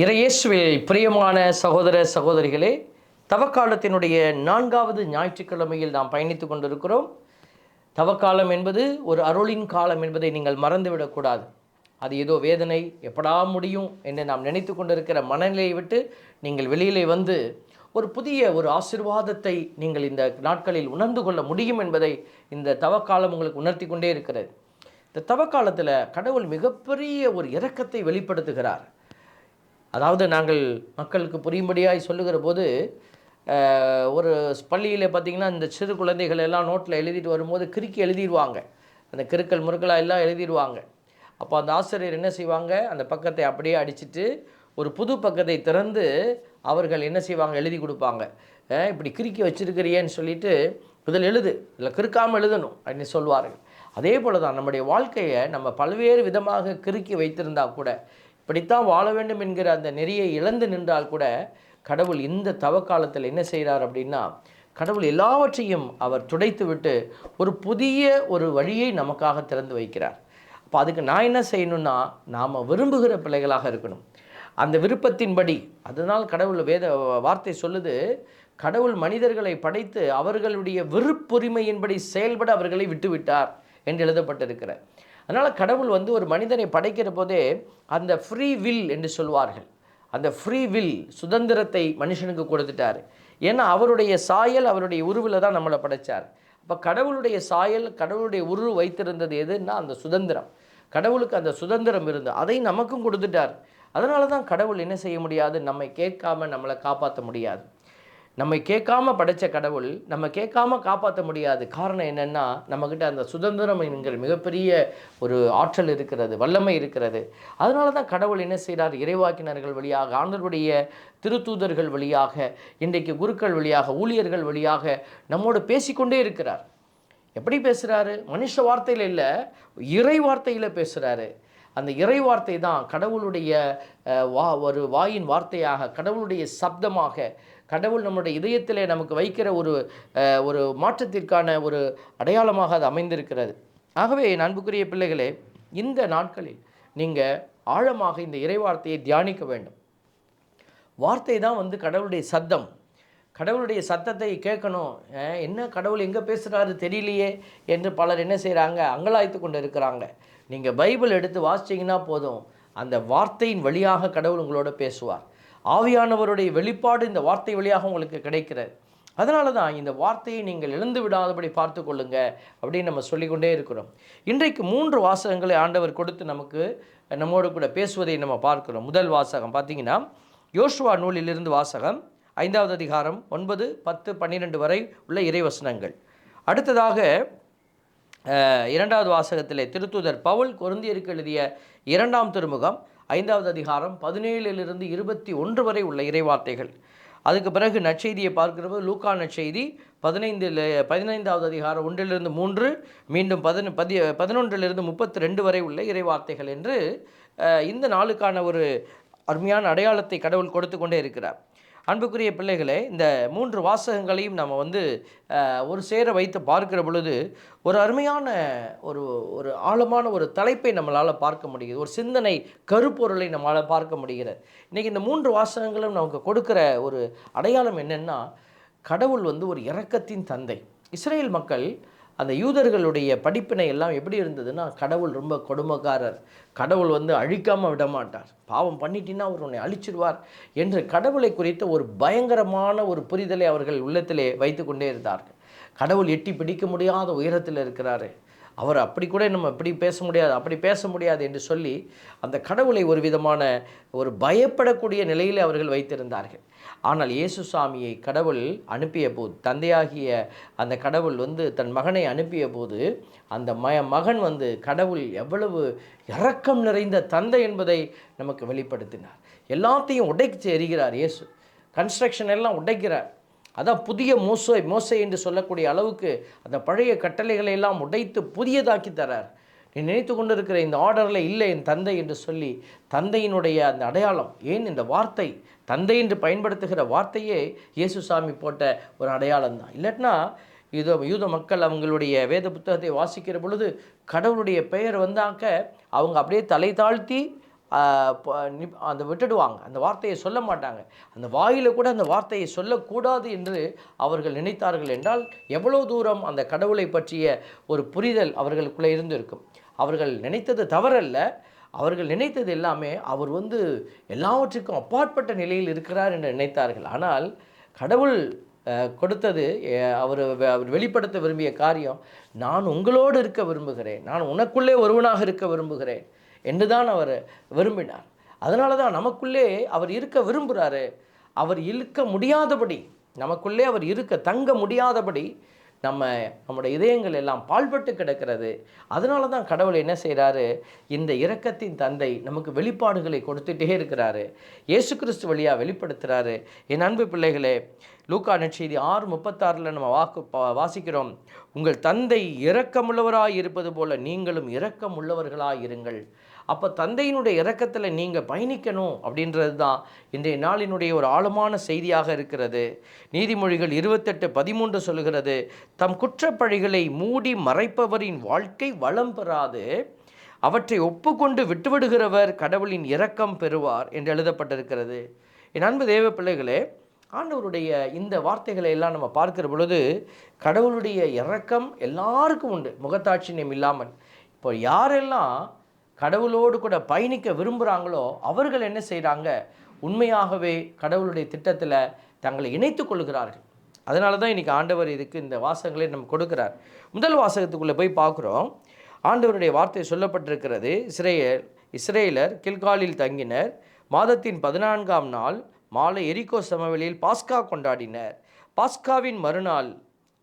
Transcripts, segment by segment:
இறையேசுவில் பிரியமான சகோதர சகோதரிகளே தவக்காலத்தினுடைய நான்காவது ஞாயிற்றுக்கிழமையில் நாம் பயணித்து கொண்டிருக்கிறோம். தவக்காலம் என்பது ஒரு அருளின் காலம் என்பதை நீங்கள் மறந்துவிடக்கூடாது. அது ஏதோ வேதனை எப்படா முடியும் என்று நாம் நினைத்து கொண்டிருக்கிற மனநிலையை விட்டு நீங்கள் வெளியிலே வந்து ஒரு புதிய ஒரு ஆசிர்வாதத்தை நீங்கள் இந்த நாட்களில் உணர்ந்து கொள்ள முடியும் என்பதை இந்த தவக்காலம் உங்களுக்கு உணர்த்தி கொண்டே இருக்கிறது. இந்த தவக்காலத்தில் கடவுள் மிகப்பெரிய ஒரு இரக்கத்தை வெளிப்படுத்துகிறார். அதாவது நாங்கள் மக்களுக்கு புரியும்படியாய் சொல்லுகிற போது ஒரு பள்ளியில் பார்த்திங்கன்னா இந்த சிறு குழந்தைகள் எல்லாம் நோட்டில் எழுதிட்டு வரும்போது கிறுக்கி எழுதிடுவாங்க அந்த கிறுக்கல் முறுக்கலாக எல்லாம் எழுதிடுவாங்க அப்போ அந்த ஆசிரியர் என்ன செய்வாங்க? அந்த பக்கத்தை அப்படியே அடிச்சுட்டு ஒரு புது பக்கத்தை திறந்து அவர்கள் என்ன செய்வாங்க? எழுதி கொடுப்பாங்க. இப்படி கிறுக்கி வச்சிருக்கிறியேன்னு சொல்லிட்டு இதில் எழுது. இதில் கிறுக்காமல் எழுதணும் அப்படின்னு சொல்வார்கள். அதே போல தான் நம்முடைய வாழ்க்கையை நம்ம பல்வேறு விதமாக கிறுக்கி வைத்திருந்தா கூட இப்படித்தான் வாழ வேண்டும் என்கிற அந்த நெறியை இழந்து நின்றால் கூட கடவுள் இந்த தவக்காலத்தில் என்ன செய்கிறார் அப்படின்னா கடவுள் எல்லாவற்றையும் அவர் துடைத்து விட்டு ஒரு புதிய ஒரு வழியை நமக்காக திறந்து வைக்கிறார். அப்போ அதுக்கு நான் என்ன செய்யணும்னா நாம் விரும்புகிற பிள்ளைகளாக இருக்கணும். அந்த விருப்பத்தின்படி அதனால் கடவுள் வேத வார்த்தை சொல்லுது கடவுள் மனிதர்களை படைத்து அவர்களுடைய விருப்புரிமையின்படி செயல்பட அவர்களை விட்டுவிட்டார் என்று எழுதப்பட்டிருக்கிறார் அதனால் கடவுள் வந்து ஒரு மனிதனை படைக்கிற போதே அந்த ஃப்ரீ வில் என்று சொல்வார்கள். அந்த ஃப்ரீ வில் சுதந்திரத்தை மனுஷனுக்கு கொடுத்துட்டார். ஏன்னா அவருடைய சாயல் அவருடைய உருவில் தான் நம்மளை படைச்சார். அப்போ கடவுளுடைய சாயல் கடவுளுடைய உருவு வைத்திருந்தது எதுன்னா அந்த சுதந்திரம். கடவுளுக்கு அந்த சுதந்திரம் இருந்து அதை நமக்கும் கொடுத்துட்டார். அதனால தான் கடவுள் என்ன செய்ய முடியாது? நம்மை கேட்காம நம்மளை காப்பாற்ற முடியாது. நம்மை கேட்காம படைச்ச கடவுள் நம்ம கேட்காம காப்பாற்ற முடியாது காரணம் என்னென்னா நம்மக்கிட்ட அந்த சுதந்திரம் என்கிற மிகப்பெரிய ஒரு ஆற்றல் இருக்கிறது வல்லமை இருக்கிறது. அதனால தான் கடவுள் என்ன செய்கிறார் இறைவாக்கினர்கள் வழியாக ஆண்டருடைய திருத்தூதர்கள் வழியாக இன்றைக்கு குருக்கள் வழியாக ஊழியர்கள் வழியாக நம்மோடு பேசிக்கொண்டே இருக்கிறார். எப்படி பேசுகிறாரு மனுஷ வார்த்தையில் இல்லை இறை வார்த்தையில் பேசுகிறாரு அந்த இறை வார்த்தை தான் கடவுளுடைய வா ஒரு வாயின் வார்த்தையாக கடவுளுடைய சப்தமாக கடவுள் நம்முடைய இதயத்திலே நமக்கு வைக்கிற ஒரு ஒரு மாற்றத்திற்கான ஒரு அடையாளமாக அது அமைந்திருக்கிறது. ஆகவே என் அன்புக்குரிய பிள்ளைகளே இந்த நாட்களில் நீங்கள் ஆழமாக இந்த இறைவார்த்தையை தியானிக்க வேண்டும். வார்த்தை தான் வந்து கடவுளுடைய சத்தம். கடவுளுடைய சத்தத்தை கேட்கணும். என்ன கடவுள் எங்கே பேசுகிறாரு தெரியலையே என்று பலர் என்ன செய்கிறாங்க அங்கலாய்த்து கொண்டு இருக்கிறாங்க. நீங்கள் பைபிள் எடுத்து வாசிச்சிங்கன்னா போதும். அந்த வார்த்தையின் வழியாக கடவுள் உங்களோட பேசுவார். ஆவியானவருடைய வெளிப்பாடு இந்த வார்த்தை வழியாக உங்களுக்கு கிடைக்கிறது. அதனால தான் இந்த வார்த்தையை நீங்கள் இழந்து விடாதபடி பார்த்து கொள்ளுங்க அப்படின்னு நம்ம சொல்லிக்கொண்டே இருக்கிறோம். இன்றைக்கு மூன்று வாசகங்களை ஆண்டவர் கொடுத்து நமக்கு நம்மோடு கூட பேசுவதை நம்ம பார்க்கிறோம். முதல் வாசகம் பார்த்தீங்கன்னா யோசுவா நூலிலிருந்து வாசகம் ஐந்தாவது அதிகாரம் ஒன்பது பத்து பன்னிரெண்டு வரை உள்ள இறைவசனங்கள். அடுத்ததாக இரண்டாவது வாசகத்திலே திருத்துதர் பவுல் கொருந்தியருக்கு எழுதிய இரண்டாம் திருமுகம் ஐந்தாவது அதிகாரம் பதினேழிலிருந்து இருபத்தி ஒன்று வரை உள்ள இறைவார்த்தைகள். அதுக்கு பிறகு நற்செய்தியை பார்க்கிறபோது லூக்கா நற்செய்தி பதினைந்தில் பதினைந்தாவது அதிகாரம் ஒன்றிலிருந்து மூன்று மீண்டும் பதின பதி பதினொன்றிலிருந்து முப்பத்தி ரெண்டு வரை உள்ள இறைவார்த்தைகள் என்று இந்த நாளுக்கான ஒரு அருமையான அடையாளத்தை கடவுள் கொடுத்து கொண்டே இருக்கிறார். அன்புக்குரிய பிள்ளைகளே இந்த மூன்று வாசகங்களையும் நம்ம வந்து ஒரு சேர வைத்து பார்க்கிற பொழுது ஒரு அருமையான ஒரு ஒரு ஆழமான ஒரு தலைப்பை நம்மளால் பார்க்க முடியுது ஒரு சிந்தனை கருப்பொருளை நம்மளால் பார்க்க முடிகிறது. இன்றைக்கி இந்த மூன்று வாசகங்களும் நமக்கு கொடுக்கிற ஒரு அடையாளம் என்னென்னா கடவுள் வந்து ஒரு இரக்கத்தின் தந்தை. இஸ்ரேல் மக்கள் அந்த யூதர்களுடைய படிப்பினை எல்லாம் எப்படி இருந்ததுன்னா கடவுள் ரொம்ப கொடுமைக்காரர். கடவுள் வந்து அழிக்காமல் விடமாட்டார். பாவம் பண்ணிட்டீங்கன்னா அவர் உன்னை அழிச்சிடுவார் என்று கடவுளை குறித்த ஒரு பயங்கரமான ஒரு புரிதலை அவர்கள் உள்ளத்திலே வைத்து கொண்டே இருந்தார்கள். கடவுள் எட்டி பிடிக்க முடியாத உயரத்தில் இருக்கிறாரு. அவர் அப்படி கூட நம்ம இப்படி பேச முடியாது அப்படி பேச முடியாது என்று சொல்லி அந்த கடவுளை ஒரு விதமான ஒரு பயப்படக்கூடிய நிலையில் அவர்கள் வைத்திருந்தார்கள். ஆனால் இயேசு சாமியை கடவுள் அனுப்பிய போது தந்தையாகிய அந்த கடவுள் வந்து தன் மகனை அனுப்பிய போது அந்த ம மகன் வந்து கடவுள் எவ்வளவு இரக்கம் நிறைந்த தந்தை என்பதை நமக்கு வெளிப்படுத்தினார். எல்லாத்தையும் உடைச்சு எறிகிறார் இயேசு. கன்ஸ்ட்ரக்ஷன் எல்லாம் உடைக்கிறார். அதான் புதிய மோசை மோசை என்று சொல்லக்கூடிய அளவுக்கு அந்த பழைய கட்டளைகளை எல்லாம் உடைத்து புதியதாக்கி தரார். நீ நினைத்து கொண்டிருக்கிற இந்த ஆர்டரில் இல்லை என் தந்தை என்று சொல்லி தந்தையினுடைய அந்த அடையாளம் ஏன் இந்த வார்த்தை? தந்தை என்று பயன்படுத்துகிற வார்த்தையே இயேசுசாமி போட்ட ஒரு அடையாளம் தான். இல்லாட்டினா யூத யூத மக்கள் அவங்களுடைய வேத புத்தகத்தை வாசிக்கிற பொழுது கடவுளுடைய பெயர் வந்தாக்க அவங்க அப்படியே தலை தாழ்த்தி அந்த விட்டுடுவாங்க. அந்த வார்த்தையை சொல்ல மாட்டாங்க. அந்த வாயில் கூட அந்த வார்த்தையை சொல்லக்கூடாது என்று அவர்கள் நினைத்தார்கள் என்றால் எவ்வளோ தூரம் அந்த கடவுளை பற்றிய ஒரு புரிதல் அவர்களுக்குள்ளே இருந்திருக்கும். அவர்கள் நினைத்தது தவறல்ல. அவர்கள் நினைத்தது எல்லாமே அவர் வந்து எல்லாவற்றுக்கும் அப்பாற்பட்ட நிலையில் இருக்கிறார் என்று நினைத்தார்கள். ஆனால் கடவுள் கொடுத்தது அவர் அவர் வெளிப்படுத்த விரும்பிய காரியம் நான் உங்களோடு இருக்க விரும்புகிறேன். நான் உனக்குள்ளே ஒருவனாக இருக்க விரும்புகிறேன். என்று தான் அவர் விரும்பினார். அதனால தான் நமக்குள்ளே அவர் இருக்க விரும்புகிறாரு அவர் இருக்க முடியாதபடி நமக்குள்ளே அவர் இருக்க தங்க முடியாதபடி நம்ம நம்முடைய இதயங்கள் எல்லாம் பால்பட்டு கிடக்கிறது. அதனால தான் கடவுள் என்ன செய்கிறாரு இந்த இரக்கத்தின் தந்தை நமக்கு வெளிப்பாடுகளை கொடுத்துட்டே இருக்கிறாரு. இயேசு கிறிஸ்து வழியாக வெளிப்படுத்துகிறாரு என் அன்பு பிள்ளைகளே லூக்கா நட்செய்தி ஆறு முப்பத்தாறில் நம்ம வாக்கு வாசிக்கிறோம். உங்கள் தந்தை இரக்கமுள்ளவராக இருப்பது போல நீங்களும் இரக்கமுள்ளவர்களாய் இருங்கள். அப்போ தந்தையினுடைய இரக்கத்தில் நீங்கள் பயணிக்கணும் அப்படின்றது தான் இன்றைய நாளினுடைய ஒரு ஆழமான செய்தியாக இருக்கிறது. நீதிமொழிகள் இருபத்தெட்டு பதிமூன்று சொல்கிறது தம் குற்றப்பழிகளை மூடி மறைப்பவரின் வாழ்க்கை வளம் பெறாது. அவற்றை ஒப்புக்கொண்டு விட்டுவிடுகிறவர் கடவுளின் இரக்கம் பெறுவார் என்று எழுதப்பட்டிருக்கிறது. என் அன்பு தேவ பிள்ளைகளே ஆண்டவருடைய இந்த வார்த்தைகளை எல்லாம் நம்ம பார்க்கிற பொழுது கடவுளுடைய இறக்கம் எல்லாருக்கும் உண்டு. முகத்தாட்சியம் இல்லாமல். இப்போ யாரெல்லாம் கடவுளோடு கூட பயணிக்க விரும்புகிறாங்களோ அவர்கள் என்ன செய்கிறாங்க உண்மையாகவே கடவுளுடைய திட்டத்தில் தங்களை இணைத்து கொள்கிறார்கள் அதனால தான் இன்றைக்கி ஆண்டவர் இதுக்கு இந்த வாசகங்களை நம்ம கொடுக்கிறார். முதல் வாசகத்துக்குள்ளே போய் பார்க்குறோம். ஆண்டவருடைய வார்த்தை சொல்லப்பட்டிருக்கிறது. இஸ்ரேல் இஸ்ரேலர் கில்காலில் தங்கினர். மாதத்தின் பதினான்காம் நாள் மாலை எரிகோ சமவெளியில் பாஸ்கா கொண்டாடினர். பாஸ்காவின் மறுநாள்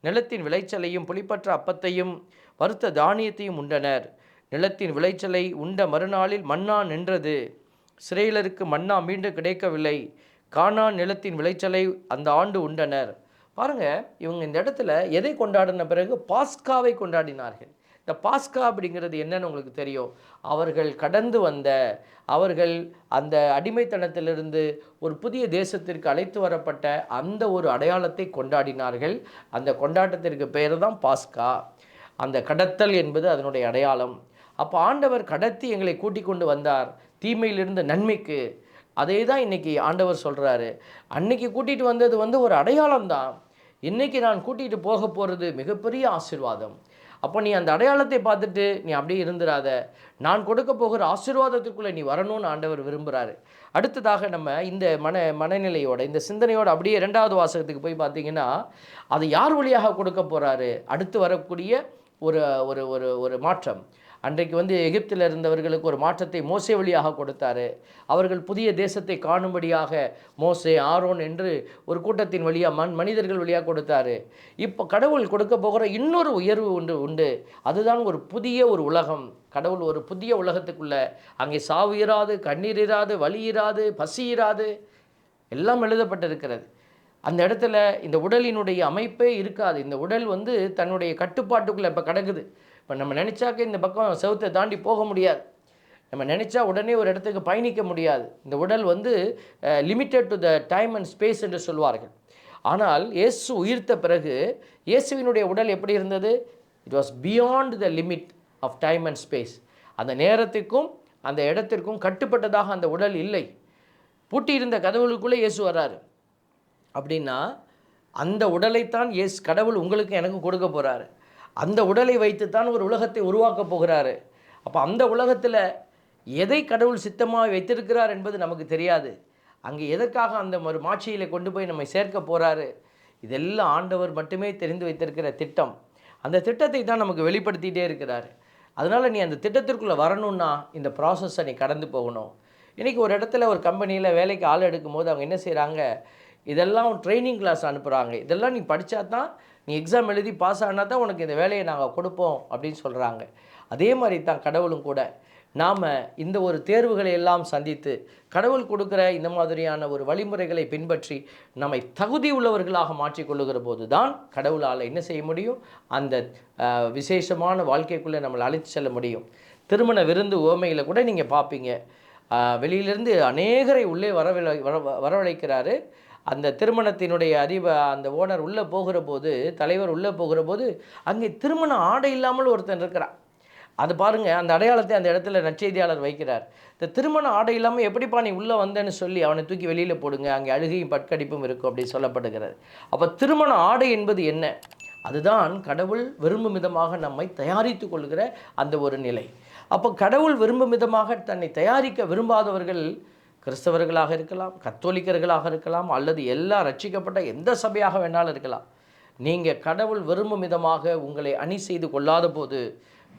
நிலத்தின் விளைச்சலையும் புளிப்பற்ற அப்பத்தையும் வறுத்த தானியத்தையும் உண்டனர். நிலத்தின் விளைச்சலை உண்ட மறுநாளில் மன்னா நின்றது. சிறையிலருக்கு மன்னா மீண்டும் கிடைக்கவில்லை. காணான் நிலத்தின் விளைச்சலை அந்த ஆண்டு உண்டனர். பாருங்கள் இவங்க இந்த இடத்துல எதை கொண்டாடின பிறகு பாஸ்காவை கொண்டாடினார்கள்? இந்த பாஸ்கா அப்படிங்கிறது என்னன்னு உங்களுக்கு தெரியும். அவர்கள் கடந்து வந்த அவர்கள் அந்த அடிமைத்தனத்திலிருந்து ஒரு புதிய தேசத்திற்கு அழைத்து வரப்பட்ட அந்த ஒரு அடையாளத்தை கொண்டாடினார்கள். அந்த கொண்டாட்டத்திற்கு பெயர் தான் பாஸ்கா. அந்த கடத்தல் என்பது அதனுடைய அடையாளம். அப்போ ஆண்டவர் கடத்தி எங்களை கூட்டிக் கொண்டு வந்தார். தீமையிலிருந்து நன்மைக்கு. அதே தான் இன்னைக்கு ஆண்டவர் சொல்கிறாரு அன்னைக்கு கூட்டிகிட்டு வந்தது வந்து ஒரு அடையாளம் தான் இன்னைக்கு நான் கூட்டிகிட்டு போக போகிறது மிகப்பெரிய ஆசீர்வாதம். அப்போ நீ அந்த அடையாளத்தை பார்த்துட்டு நீ அப்படியே இருந்துராத நான் கொடுக்க போகிற ஆசீர்வாதத்துக்குள்ளே நீ வரணும்னு ஆண்டவர் விரும்புகிறாரு அடுத்ததாக நம்ம இந்த மன மனநிலையோட இந்த சிந்தனையோட அப்படியே இரண்டாவது வாசகத்துக்கு போய் பார்த்தீங்கன்னா அது யார் வழியாக கொடுக்க போகிறாரு அடுத்து வரக்கூடிய ஒரு ஒரு ஒரு ஒரு மாற்றம். அன்றைக்கு வந்து எகிப்தில் இருந்தவர்களுக்கு ஒரு மாற்றத்தை மோசே வழியாக கொடுத்தாரு. அவர்கள் புதிய தேசத்தை காணும்படியாக மோசே ஆரோன் என்று ஒரு கூட்டத்தின் வழியாக மண் மனிதர்கள் வழியாக கொடுத்தாரு. இப்போ கடவுள் கொடுக்க போகிற இன்னொரு உயர்வு உண்டு உண்டு. அதுதான் ஒரு புதிய ஒரு உலகம். கடவுள் ஒரு புதிய உலகத்துக்குள்ள அங்கே சாவு இராது கண்ணீர் இராது வலி இராது பசி இராது எல்லாம் எழுதப்பட்டிருக்கிறது. அந்த இடத்துல இந்த உடலினுடைய அமைப்பே இருக்காது. இந்த உடல் வந்து தன்னுடைய கட்டுப்பாட்டுக்குள்ளே இப்போ கிடக்குது. இப்போ நம்ம நினச்சாக்க இந்த பக்கம் செவத்தை தாண்டி போக முடியாது. நம்ம நினச்சா உடனே ஒரு இடத்துக்கு பயணிக்க முடியாது. இந்த உடல் வந்து limited to the time and space என்று சொல்வார்கள். ஆனால் இயேசு உயிர்த்த பிறகு இயேசுவினுடைய உடல் எப்படி இருந்தது? It was beyond the limit of time and space அந்த நேரத்துக்கும் அந்த இடத்திற்கும் கட்டுப்பட்டதாக அந்த உடல் இல்லை. பூட்டியிருந்த கதவுகளுக்குள்ளே இயேசு வர்றாரு. அப்படின்னா அந்த உடலைத்தான் இயேசு கடவுள் உங்களுக்கு எனக்கு கொடுக்க போகிறாரு அந்த உடலை வைத்துத்தான் ஒரு உலகத்தை உருவாக்கப் போகிறாரு. அப்போ அந்த உலகத்தில் எதை கடவுள் சித்தமாக வைத்திருக்கிறார் என்பது நமக்கு தெரியாது. அங்கே எதற்காக அந்த ஒரு மாட்சியில் கொண்டு போய் நம்மை சேர்க்க போகிறாரு இதெல்லாம் ஆண்டவர் மட்டுமே தெரிந்து வைத்திருக்கிற திட்டம். அந்த திட்டத்தை தான் நமக்கு வெளிப்படுத்திகிட்டே இருக்கிறார். அதனால் நீ அந்த திட்டத்திற்குள்ளே வரணும்னா இந்த ப்ராசஸை நீ கடந்து போகணும். இன்றைக்கி ஒரு இடத்துல ஒரு கம்பெனியில் வேலைக்கு ஆள் எடுக்கும் போது அவங்க என்ன செய்கிறாங்க இதெல்லாம் ட்ரைனிங் கிளாஸ் அனுப்புகிறாங்க இதெல்லாம் நீ படித்தா தான் நீ எக்ஸாம் எழுதி பாஸ் ஆனால் தான் உனக்கு இந்த வேலையை நாங்கள் கொடுப்போம் அப்படின்னு சொல்கிறாங்க அதே மாதிரி தான் கடவுளும் கூட. நாம் இந்த ஒரு தேர்வுகளை எல்லாம் சந்தித்து கடவுள் கொடுக்குற இந்த மாதிரியான ஒரு வழிமுறைகளை பின்பற்றி நம்மை தகுதி உள்ளவர்களாக மாற்றிக்கொள்ளுகிற போது தான் கடவுளால் என்ன செய்ய முடியும்? அந்த விசேஷமான வாழ்க்கைக்குள்ளே நம்மளை அழைத்து செல்ல முடியும். திருமண விருந்து ஓமையில் கூட நீங்கள் பார்ப்பீங்க வெளியிலேருந்து வெளியிலிருந்து அநேகரை உள்ளே வரவழை வர வரவழைக்கிறாரு. அந்த திருமணத்தினுடைய அதிப அந்த ஓனர் உள்ளே போகிற போது தலைவர் உள்ளே போகிற போது அங்கே திருமண ஆடை இல்லாமல் ஒருத்தன் இருக்கிறான். அது பாருங்க அந்த அடையாளத்தை அந்த இடத்துல நற்செய்தியாளர் வைக்கிறார். இந்த திருமண ஆடை இல்லாமல் எப்படிப்பா நீ உள்ளே வந்தேன்னு சொல்லி அவனை தூக்கி வெளியில் போடுங்க அங்கே அழுகையும் பட்கடிப்பும் இருக்கும் அப்படி சொல்லப்படுகிறது. அப்போ திருமண ஆடை என்பது என்ன? அதுதான் கடவுள் விரும்பும் விதமாக நம்மை தயாரித்து கொள்கிற அந்த ஒரு நிலை. அப்போ கடவுள் விரும்பும் விதமாக தன்னை தயாரிக்க விரும்பாதவர்கள் கிறிஸ்தவர்களாக இருக்கலாம் கத்தோலிக்கர்களாக இருக்கலாம் அல்லது எல்லா ரட்சிக்கப்பட்ட எந்த சபையாக வேணாலும் இருக்கலாம். நீங்கள் கடவுள் விரும்பும் விதமாக உங்களை அணி செய்து கொள்ளாத போது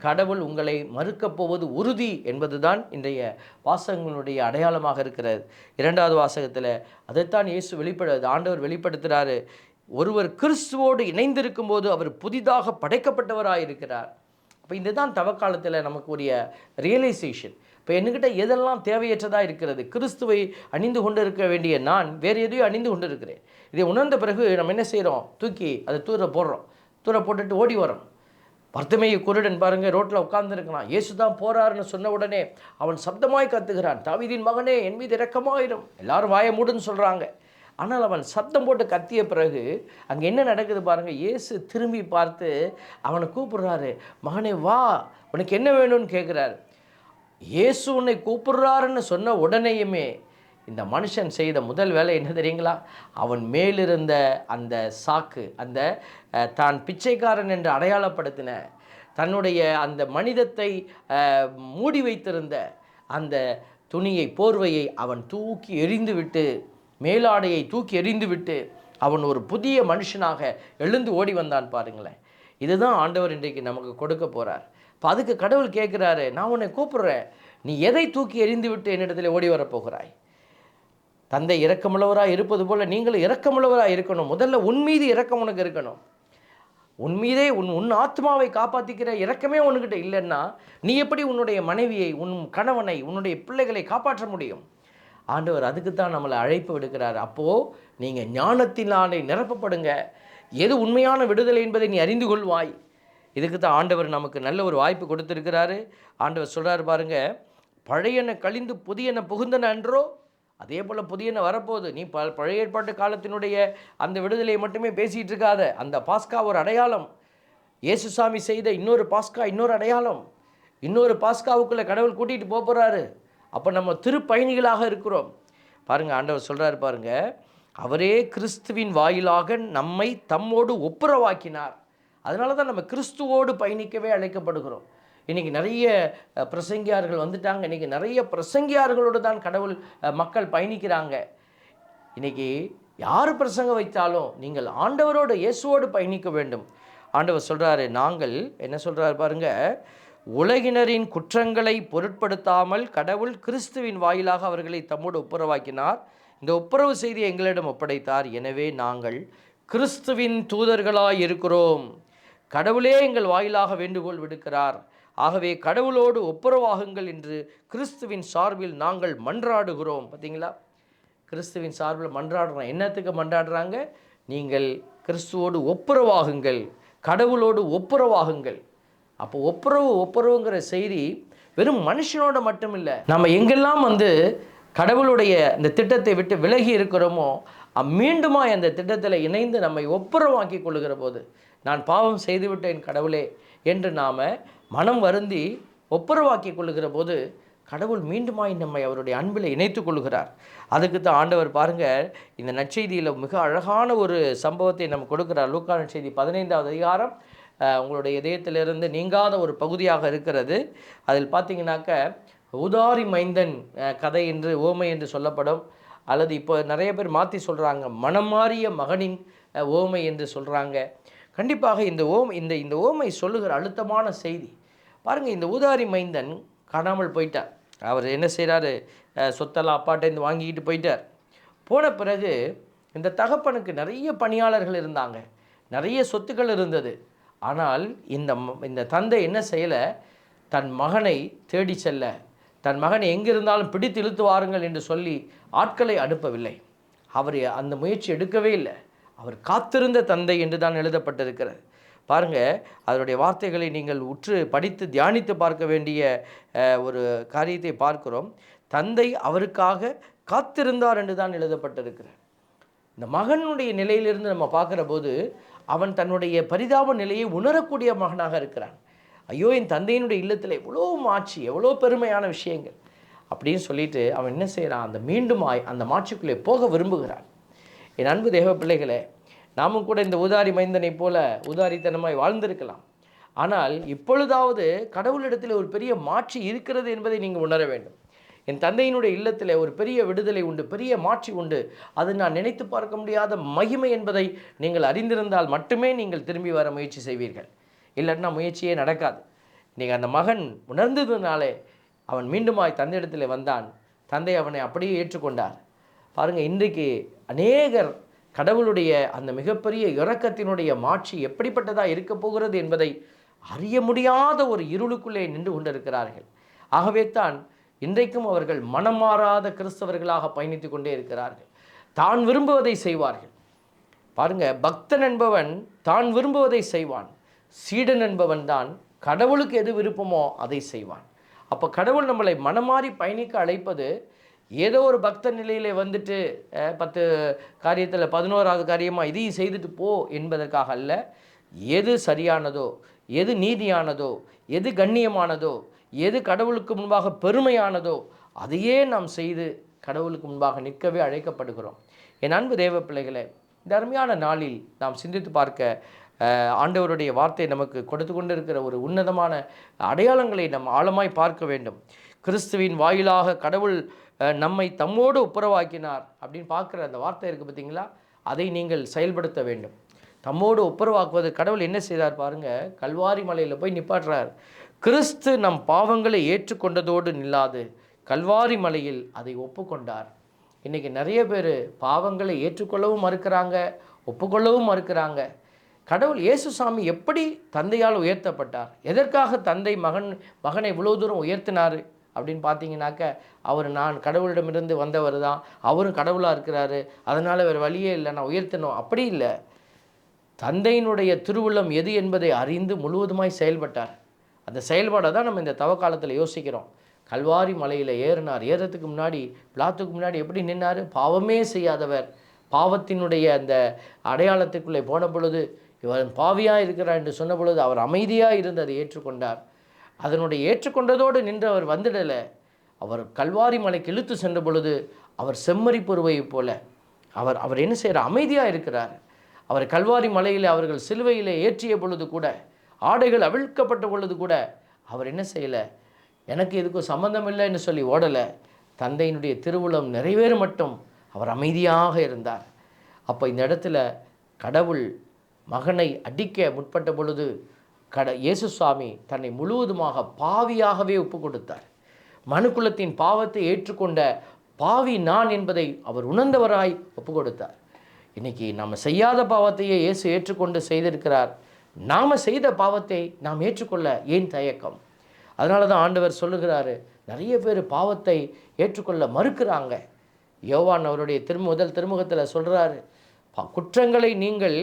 கடவுள் உங்களை மறுக்கப் போவது உறுதி என்பதுதான் இன்றைய வாசகங்களுடைய அடையாளமாக இருக்கிறது. இரண்டாவது வாசகத்தில் அதைத்தான் இயேசு வெளிப்பட ஆண்டவர் வெளிப்படுத்துகிறாரு ஒருவர் கிறிஸ்துவோடு இணைந்திருக்கும் போது அவர் புதிதாக படைக்கப்பட்டவராக இருக்கிறார் அப்போ இதுதான் தவக்காலத்தில் நமக்கு உரிய ரியலைசேஷன் இப்போ என்கிட்ட எதெல்லாம் தேவையற்றதாக இருக்கிறது? கிறிஸ்துவை அணிந்து கொண்டு இருக்க வேண்டிய நான் வேறு எதையும் அணிந்து கொண்டு இருக்கிறேன் இதை உணர்ந்த பிறகு நம்ம என்ன செய்கிறோம் தூக்கி அதை தூர போடுறோம். தூர போட்டுட்டு ஓடி வரோம் பர்த்தமேய குருடன் பாருங்கள் ரோட்டில் உட்கார்ந்துருக்கலாம் இயேசு தான் போகிறாருன்னு சொன்ன உடனே அவன் சப்தமாய் கத்துகிறான். தாவிதின் மகனே என் மீது இறக்கமாயிடும் எல்லாரும் வாய மூடுன்னு சொல்கிறாங்க ஆனால் அவன் சத்தம் போட்டு கத்திய பிறகு அங்கே என்ன நடக்குது பாருங்கள் இயேசு திரும்பி பார்த்து அவனை கூப்பிடுறாரு மகனே வா உனக்கு என்ன வேணும்னு கேட்குறாரு இயேசு உன்னை கூப்பிடுறாருன்னு சொன்ன உடனேயுமே இந்த மனுஷன் செய்த முதல் வேலை என்ன தெரியுங்களா? அவன் மேலிருந்த அந்த சாக்கு அந்த தான் பிச்சைக்காரன் என்று அடையாளப்படுத்தின தன்னுடைய அந்த மனிதத்தை மூடி வைத்திருந்த அந்த துணியை போர்வையை அவன் தூக்கி எறிந்துவிட்டு மேலாடையை தூக்கி எறிந்துவிட்டு அவன் ஒரு புதிய மனுஷனாக எழுந்து ஓடி வந்தான் பாருங்களேன். இதுதான் ஆண்டவர் இன்றைக்கு நமக்கு கொடுக்க போகிறார் இப்போ அதுக்கு கடவுள் கேட்குறாரு நான் உன்னை கூப்பிடுறேன். நீ எதை தூக்கி எறிந்து விட்டு என்னிடத்தில் ஓடி வரப்போகிறாய்? தந்தை இரக்கமுள்ளவராக இருப்பது போல் நீங்களும் இரக்கமுள்ளவராக இருக்கணும். முதல்ல உன் மீது இரக்கம் உனக்கு இருக்கணும். உன் மீதே உன் உன் ஆத்மாவை காப்பாற்றிக்கிற இரக்கமே உன்கிட்ட இல்லைன்னா நீ எப்படி உன்னுடைய மனைவியை உன் கணவனை உன்னுடைய பிள்ளைகளை காப்பாற்ற முடியும்? ஆண்டவர் அதுக்கு தான் நம்மளை அழைப்பு விடுக்கிறார். அப்போது நீங்கள் ஞானத்தினாலே நிரப்பப்படுங்க. எது உண்மையான விடுதலை என்பதை நீ அறிந்து கொள்வாய். இதுக்கு தான் ஆண்டவர் நமக்கு நல்ல ஒரு வாய்ப்பு கொடுத்துருக்கிறாரு. ஆண்டவர் சொல்கிறார் பாருங்கள் பழையன கழிந்து புதியன புகுந்தன அன்றோ அதே போல் புதியன வரப்போகுது. நீ ப பழைய ஏற்பாட்டு காலத்தினுடைய அந்த விடுதலையை மட்டுமே பேசிகிட்டு இருக்காத. அந்த பாஸ்கா ஒரு அடையாளம். இயேசுசாமி செய்த இன்னொரு பாஸ்கா இன்னொரு அடையாளம். இன்னொரு பாஸ்காவுக்குள்ளே கடவுள் கூட்டிகிட்டு போகிறாரு அப்போ நம்ம திருப்பயணிகளாக இருக்கிறோம். பாருங்கள் ஆண்டவர் சொல்கிறாரு பாருங்கள் அவரே கிறிஸ்துவின் வாயிலாக நம்மை தம்மோடு ஒப்புரவாக்கினார். அதனால தான் நம்ம கிறிஸ்துவோடு பயணிக்கவே அழைக்கப்படுகிறோம். இன்றைக்கி நிறைய பிரசங்கியார்கள் வந்துட்டாங்க. இன்றைக்கி நிறைய பிரசங்கியார்களோடு தான் கடவுள் மக்கள் பயணிக்கிறாங்க. இன்றைக்கி யார் பிரசங்க வைத்தாலும் நீங்கள் ஆண்டவரோடு இயேசுவோடு பயணிக்க வேண்டும். ஆண்டவர் சொல்கிறாரு நாங்கள் என்ன சொல்கிறார் பாருங்கள் உலகினரின் குற்றங்களை பொருட்படுத்தாமல் கடவுள் கிறிஸ்துவின் வாயிலாக அவர்களை தம்மோடு ஒப்புரவாக்கினார். இந்த ஒப்புரவு செய்தி எங்களிடம் ஒப்படைத்தார். எனவே நாங்கள் கிறிஸ்துவின் தூதர்களாய் இருக்கிறோம். கடவுளே எங்கள் வாயிலாக வேண்டுகோள் விடுக்கிறார். ஆகவே கடவுளோடு ஒப்புரவாகுங்கள் என்று கிறிஸ்துவின் சார்பில் நாங்கள் மன்றாடுகிறோம். பார்த்தீங்களா? கிறிஸ்துவின் சார்பில் மன்றாடுறோம். என்னத்துக்கு மன்றாடுறாங்க? நீங்கள் கிறிஸ்துவோடு ஒப்புரவாகுங்கள். கடவுளோடு ஒப்புரவாகுங்கள். அப்போ ஒப்புரவு ஒப்புரவுங்கிற செய்தி வெறும் மனுஷனோட மட்டும் இல்லை நம்ம எங்கெல்லாம் வந்து கடவுளுடைய இந்த திட்டத்தை விட்டு விலகி இருக்கிறோமோ மீண்டுமா அந்த திட்டத்தில் இணைந்து நம்மை ஒப்புரவாக்கி கொள்ளுகிற போது நான் பாவம் செய்துவிட்டேன் கடவுளே என்று நாம் மனம் வருந்தி ஒப்புரவாக்கி கொள்ளுகிற போது கடவுள் மீண்டுமாய் நம்மை அவருடைய அன்பில் இணைத்து கொள்கிறார் அதுக்கு தான் ஆண்டவர் பாருங்கள் இந்த நற்செய்தியில் மிக அழகான ஒரு சம்பவத்தை நம்ம கொடுக்கிறார். லூக்கா நற்செய்தி பதினைந்தாவது அதிகாரம் உங்களுடைய இதயத்திலிருந்து நீங்காத ஒரு பகுதியாக இருக்கிறது. அதில் பார்த்தீங்கன்னாக்க உதாரி மைந்தன் கதை என்று ஓமை என்று சொல்லப்படும். அல்லது இப்போ நிறைய பேர் மாற்றி சொல்கிறாங்க மனமாறிய மகனின் ஓமை என்று சொல்கிறாங்க கண்டிப்பாக இந்த ஓம் இந்த இந்த ஓமை சொல்லுகிற அழுத்தமான செய்தி. பாருங்கள் இந்த ஊதாரி மைந்தன் காணாமல் போயிட்டார். அவர் என்ன செய்கிறாரு சொத்தெல்லாம் அப்பாட்டேருந்து வாங்கிக்கிட்டு போயிட்டார். போன பிறகு இந்த தகப்பனுக்கு நிறைய பணியாளர்கள் இருந்தாங்க. நிறைய சொத்துக்கள் இருந்தது. ஆனால் இந்த இந்த தந்தை என்ன செய்யலை? தன் மகனை தேடி செல்ல. தன் மகனை எங்கிருந்தாலும் பிடித்து இழுத்து வாருங்கள் என்று சொல்லி ஆட்களை அனுப்பவில்லை. அவர் அந்த முயற்சி எடுக்கவே இல்லை. அவர் காத்திருந்த தந்தை என்று தான் எழுதப்பட்டிருக்கிறது. பாருங்க அதனுடைய வார்த்தைகளை நீங்கள் உற்று படித்து தியானித்து பார்க்க வேண்டிய ஒரு காரியத்தை பார்க்கிறோம். தந்தை அவருக்காக காத்திருந்தார் என்று தான் எழுதப்பட்டிருக்கிறார் இந்த மகனுடைய நிலையிலிருந்து நம்ம பார்க்குற போது அவன் தன்னுடைய பரிதாப நிலையை உணரக்கூடிய மகனாக இருக்கிறான். ஐயோ என் தந்தையினுடைய இல்லத்தில் எவ்வளோ மாட்சி எவ்வளோ பெருமையான விஷயங்கள். அப்படின்னு சொல்லிட்டு அவன் என்ன செய்கிறான் அந்த மீண்டுமாய் அந்த மாட்சிக்குள்ளே போக விரும்புகிறான். என் அன்பு தேவ பிள்ளைகளே நாமும் கூட இந்த உதாரி மைந்தனைப் போல உதாரித்தனமாய் வாழ்ந்திருக்கலாம். ஆனால் இப்பொழுதாவது கடவுளிடத்தில் ஒரு பெரிய மாட்சி இருக்கிறது என்பதை நீங்கள் உணர வேண்டும். என் தந்தையினுடைய இல்லத்தில் ஒரு பெரிய விடுதலை உண்டு பெரிய மாற்றி உண்டு. அது நான் நினைத்து பார்க்க முடியாத மகிமை என்பதை நீங்கள் அறிந்திருந்தால் மட்டுமே நீங்கள் திரும்பி வர முயற்சி செய்வீர்கள். இல்லைன்னா முயற்சியே நடக்காது. நீங்கள் அந்த மகன் உணர்ந்ததுனாலே அவன் மீண்டுமாய் தந்தையிடத்தில் வந்தான். தந்தை அவனை அப்படியே ஏற்றுக்கொண்டார். பாருங்கள் இன்றைக்கு அநேகர் கடவுளுடைய அந்த மிகப்பெரிய இறக்கத்தினுடைய மாட்சி எப்படிப்பட்டதாக இருக்க போகிறது என்பதை அறிய முடியாத ஒரு இருளுக்குள்ளே நின்று கொண்டிருக்கிறார்கள். ஆகவே தான் இன்றைக்கும் அவர்கள் மனமாறாத கிறிஸ்தவர்களாக பயணித்து கொண்டே இருக்கிறார்கள். தான் விரும்புவதை செய்வார்கள். பாருங்க பக்தன் என்பவன் தான் விரும்புவதை செய்வான். சீடன் என்பவன் தான் கடவுளுக்கு எது விருப்பமோ அதை செய்வான். அப்போ கடவுள் நம்மளை மனமாறி பயணிக்க அழைப்பது ஏதோ ஒரு பக்த நிலையிலே வந்துட்டு பத்து காரியத்தில் பதினோராவது காரியமாக இதையும் செய்துட்டு போ என்பதற்காக அல்ல. எது சரியானதோ எது நீதியானதோ எது கண்ணியமானதோ எது கடவுளுக்கு முன்பாக பெருமையானதோ அதையே நாம் செய்து கடவுளுக்கு முன்பாக நிற்கவே அழைக்கப்படுகிறோம். என் அன்பு தேவ பிள்ளைகளே இந்த அருமையான நாளில் நாம் சிந்தித்து பார்க்க ஆண்டவருடைய வார்த்தை நமக்கு கொடுத்து கொண்டிருக்கிற ஒரு உன்னதமான அடையாளங்களை நாம் ஆழமாய் பார்க்க வேண்டும். கிறிஸ்துவின் வாயிலாக கடவுள் நம்மை தம்மோடு ஒப்புரவாக்கினார் அப்படின்னு பார்க்குற அந்த வார்த்தை இருக்குது பார்த்தீங்களா? அதை நீங்கள் செயல்படுத்த வேண்டும். தம்மோடு ஒப்புரவாக்குவது கடவுள் என்ன செய்தார் பாருங்கள் கல்வாரி மலையில் போய் நிப்பாட்டுறார். கிறிஸ்து நம் பாவங்களை ஏற்றுக்கொண்டதோடு நில்லாது கல்வாரி மலையில் அதை ஒப்புக்கொண்டார். இன்றைக்கி நிறைய பேர் பாவங்களை ஏற்றுக்கொள்ளவும் மறுக்கிறாங்க ஒப்புக்கொள்ளவும் மறுக்கிறாங்க. கடவுள் இயேசுசாமி எப்படி தந்தையால் உயர்த்தப்பட்டார்? எதற்காக தந்தை மகன் மகனை இவ்வளோ தூரம் உயர்த்தினார்? அப்படின்னு பார்த்தீங்கன்னாக்க அவர் நான் கடவுளிடமிருந்து வந்தவர் தான். அவரும் கடவுளாக இருக்கிறாரு. அதனால் வேறு வழியே இல்லை. நான் உயர்த்தணும். அப்படி இல்லை. தந்தையினுடைய திருவுள்ளம் எது என்பதை அறிந்து முழுவதுமாய் செயல்பட்டார். அந்த செயல்பாடை தான் நம்ம இந்த தவ காலத்தில் யோசிக்கிறோம். கல்வாரி மலையில் ஏறினார். ஏறத்துக்கு முன்னாடி பிளாத்துக்கு முன்னாடி எப்படி நின்னார்? பாவமே செய்யாதவர். பாவத்தினுடைய அந்த அடையாளத்துக்குள்ளே போன பொழுது இவர் பாவியாக இருக்கிறார் என்று சொன்ன பொழுது அவர் அமைதியாக இருந்து அதை ஏற்றுக்கொண்டார். அதனுடைய ஏற்றுக்கொண்டதோடு நின்று அவர் வந்துடலை. அவர் கல்வாரி மலைக்கு இழுத்து சென்ற பொழுது அவர் செம்மறி பொறுவையைப் போல அவர் அவர் என்ன செய்கிறார் அமைதியாக இருக்கிறார். அவர் கல்வாரி மலையில் அவர்கள் சிலுவையிலே ஏற்றிய பொழுது கூட ஆடைகள் அவிழ்க்கப்பட்ட பொழுது கூட அவர் என்ன செய்யலை? எனக்கு எதுக்கும் சம்மந்தம் இல்லைன்னு சொல்லி ஓடலை. தந்தையினுடைய திருவுளம் நிறைவேற மட்டும் அவர் அமைதியாக இருந்தார். அப்போ இந்த இடத்துல கடவுள் மகனை அடிக்க முற்பட்ட பொழுது கட இயேசு சுவாமி தன்னை முழுவதுமாக பாவியாகவே ஒப்பு கொடுத்தார். மனுக்குலத்தின் பாவத்தை ஏற்றுக்கொண்ட பாவி நான் என்பதை அவர் உணர்ந்தவராய் ஒப்பு கொடுத்தார். இன்றைக்கி நம்ம செய்யாத பாவத்தையே இயேசு ஏற்றுக்கொண்டு செய்திருக்கிறார். நாம் செய்த பாவத்தை நாம் ஏற்றுக்கொள்ள ஏன் தயக்கம்? அதனால தான் ஆண்டவர் சொல்லுகிறாரு நிறைய பேர் பாவத்தை ஏற்றுக்கொள்ள மறுக்கிறாங்க. யோவான் அவருடைய திரு முதல் திருமுகத்தில் சொல்கிறாரு குற்றங்களை நீங்கள்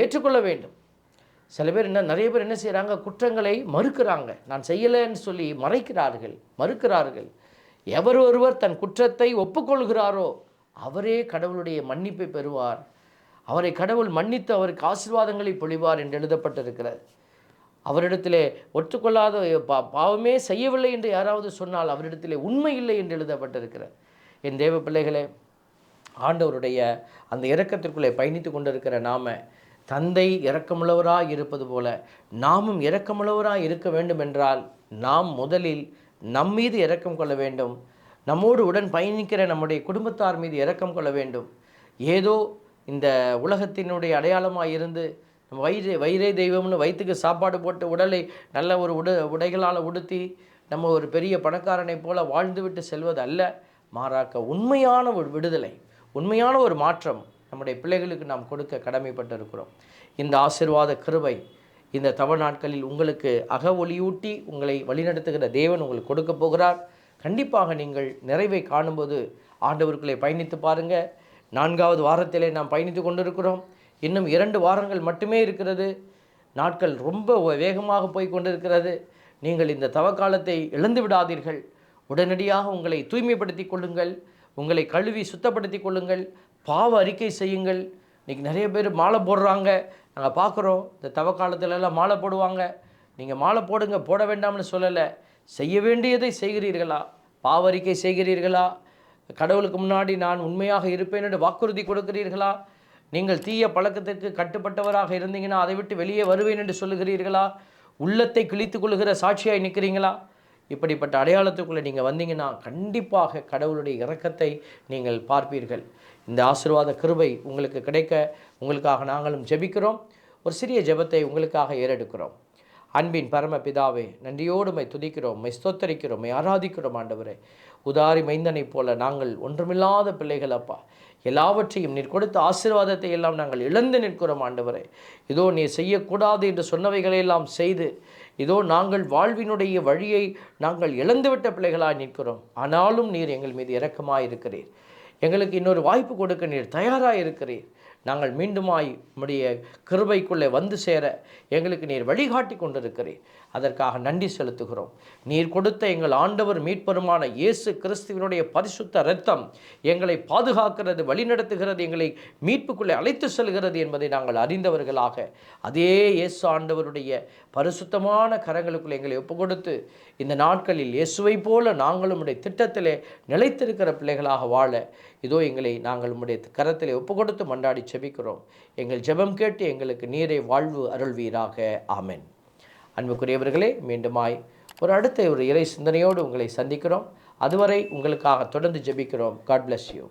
ஏற்றுக்கொள்ள வேண்டும். சில பேர் என்ன நிறைய பேர் என்ன செய்கிறாங்க குற்றங்களை மறுக்கிறாங்க. நான் செய்யலைன்னு சொல்லி மறைக்கிறார்கள் மறுக்கிறார்கள். எவர் ஒருவர் தன் குற்றத்தை ஒப்புக்கொள்கிறாரோ அவரே கடவுளுடைய மன்னிப்பை பெறுவார். அவரை கடவுள் மன்னித்து அவருக்கு ஆசீர்வாதங்களை பொழிவார் என்று எழுதப்பட்டிருக்கிறது. அவரிடத்திலே ஒற்றுக்கொள்ளாத பா- பாவமே செய்யவில்லை என்று யாராவது சொன்னால் அவரிடத்திலே உண்மை இல்லை என்று எழுதப்பட்டிருக்கிறார் என் தேவ பிள்ளைகளே ஆண்டவருடைய அந்த இறக்கத்திற்குள்ளே பயணித்து கொண்டிருக்கிற நாம தந்தை இறக்கமுள்ளவராக இருப்பது போல நாமும் இறக்கமுள்ளவராக இருக்க வேண்டும் என்றால் நாம் முதலில் நம் மீது இரக்கம் கொள்ள வேண்டும். நம்மோடு உடன் பயணிக்கிற நம்முடைய குடும்பத்தார் மீது இரக்கம் கொள்ள வேண்டும். ஏதோ இந்த உலகத்தினுடைய அடையாளமாக இருந்து நம்ம வயிறு வயிறே தெய்வம்னு வயிற்றுக்கு சாப்பாடு போட்டு உடலை நல்ல ஒரு உட உடைகளால் உடுத்தி நம்ம ஒரு பெரிய பணக்காரனைப் போல வாழ்ந்துவிட்டு செல்வது அல்ல மாறாக்க உண்மையான ஒரு விடுதலை உண்மையான ஒரு மாற்றம் நம்முடைய பிள்ளைகளுக்கு நாம் கொடுக்க கடமைப்பட்டிருக்கிறோம். இந்த ஆசிர்வாத கிருபை இந்த தவ நாட்களில் உங்களுக்கு அக ஒளியூட்டி உங்களை வழிநடத்துகிற தேவன் உங்களுக்கு கொடுக்க போகிறார். கண்டிப்பாக நீங்கள் நிறைவை காணும்போது ஆண்டவருக்குள்ளே பயணித்து பாருங்கள் நான்காவது வாரத்திலே நாம் பயணித்து கொண்டிருக்கிறோம். இன்னும் இரண்டு வாரங்கள் மட்டுமே இருக்கிறது. நாட்கள் ரொம்ப வேகமாக போய் கொண்டிருக்கிறது. நீங்கள் இந்த தவக்காலத்தை இழந்து விடாதீர்கள். உடனடியாக உங்களை தூய்மைப்படுத்தி கொள்ளுங்கள். உங்களை கழுவி சுத்தப்படுத்தி கொள்ளுங்கள். பாவ அறிக்கை செய்யுங்கள். இன்றைக்கி நிறைய பேர் மாலை போடுறாங்க. நாங்கள் பார்க்குறோம். இந்த தவ மாலை போடுவாங்க. நீங்கள் மாலை போடுங்க போட வேண்டாம்னு சொல்லலை. செய்ய வேண்டியதை செய்கிறீர்களா? பாவரிக்கை செய்கிறீர்களா? கடவுளுக்கு முன்னாடி நான் உண்மையாக இருப்பேன் என்று வாக்குறுதி கொடுக்கிறீர்களா? நீங்கள் தீய பழக்கத்திற்கு கட்டுப்பட்டவராக இருந்தீங்கன்னா அதை விட்டு வெளியே வருவேன் என்று சொல்லுகிறீர்களா? உள்ளத்தை கிழித்து கொள்கிற சாட்சியாய் நிற்கிறீங்களா? இப்படிப்பட்ட அடையாளத்துக்குள்ளே நீங்கள் வந்தீங்கன்னா கண்டிப்பாக கடவுளுடைய இறக்கத்தை நீங்கள் பார்ப்பீர்கள். இந்த ஆசிர்வாத கிருபை உங்களுக்கு கிடைக்க உங்களுக்காக நாங்களும் ஜெபிக்கிறோம். ஒரு சிறிய ஜெபத்தை உங்களுக்காக ஏறெடுக்கிறோம். அன்பின் பரம பிதாவே நன்றியோடு மை துதிக்கிறோம் மை ஸ்தோத்தரிக்கிறோம் மை ஆராதிக்கிறோம் ஆண்டவரே. உதாரி மைந்தனைப் போல நாங்கள் ஒன்றுமில்லாத பிள்ளைகள் அப்பா. எல்லாவற்றையும் நீர் கொடுத்த ஆசீர்வாதத்தை எல்லாம் நாங்கள் இழந்து நிற்கிறோம் ஆண்டவரே. இதோ நீ செய்யக்கூடாது என்று சொன்னவைகளை எல்லாம் செய்து இதோ நாங்கள் வாழ்வினுடைய வழியை நாங்கள் இழந்துவிட்ட பிள்ளைகளாய் நிற்கிறோம். ஆனாலும் நீர் எங்கள் மீது இரக்கமாய் இருக்கிறீர். எங்களுக்கு இன்னொரு வாய்ப்பு கொடுக்க நீர் தயாராக இருக்கிறீர். நாங்கள் மீண்டுமாய் உம்முடைய கிருபைக்குள்ளே வந்து சேர எங்களுக்கு நீர் வழிகாட்டி கொண்டிருக்கிறீர். அதற்காக நன்றி செலுத்துகிறோம். நீர் கொடுத்த எங்கள் ஆண்டவர் மீட்பருமான இயேசு கிறிஸ்துவனுடைய பரிசுத்த இரத்தம் எங்களை பாதுகாக்கிறது வழிநடத்துகிறது எங்களை மீட்புக்குள்ளே அழைத்து செல்கிறது என்பதை நாங்கள் அறிந்தவர்களாக அதே இயேசு ஆண்டவருடைய பரிசுத்தமான கரங்களுக்குள்ளே எங்களை ஒப்புக் கொடுத்து இந்த நாட்களில் இயேசுவை போல நாங்கள் உடைய திட்டத்திலே நிலைத்திருக்கிற பிள்ளைகளாக வாழ இதோ எங்களை நாங்கள் உம்முடைய கரத்திலே ஒப்பு கொடுத்து மண்டாடி செபிக்கிறோம். எங்கள் ஜெபம் கேட்டு எங்களுக்கு நீரை வாழ்வு அருள்வீராக. ஆமென். அன்புக்குரியவர்களே மீண்டுமாய் ஒரு அடுத்த ஒரு இறை சிந்தனையோடு உங்களை சந்திக்கிறோம். அதுவரை உங்களுக்காக தொடர்ந்து ஜெபிக்கிறோம். God bless you